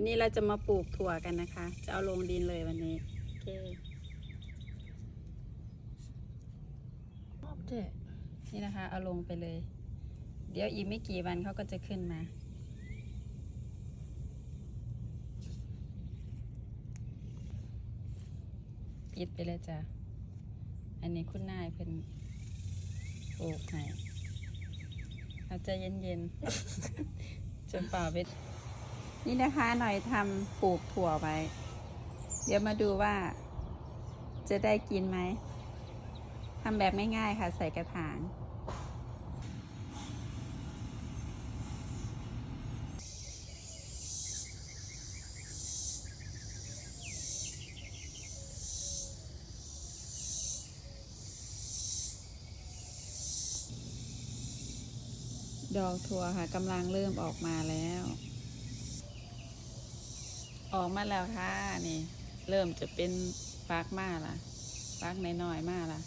วันนี้เราจะมาปลูกถั่วกันนะคะ จะเอาลงดินเลยวันนี้ โอเคชอบเจ๊นี่นะคะ เอาลงไปเลย เดี๋ยวอีกไม่กี่วันเขาก็จะขึ้นมาปิดไปเลยจ้ะ อันนี้คุณนายเพิ่นปลูกให้เอาใจเย็นๆ จนป่าไป นี่นะคะหน่อยทำปลูกถั่วไว้ เดี๋ยวมาดูว่า จะได้กินไหมทำแบบง่ายๆค่ะ ใส่กระถางดอกถั่วค่ะกำลังเริ่มออกมาแล้ว ออกมาแล้วค่ะนี่ เริ่มจะเป็นฟักมาละฟักน้อยๆมาละ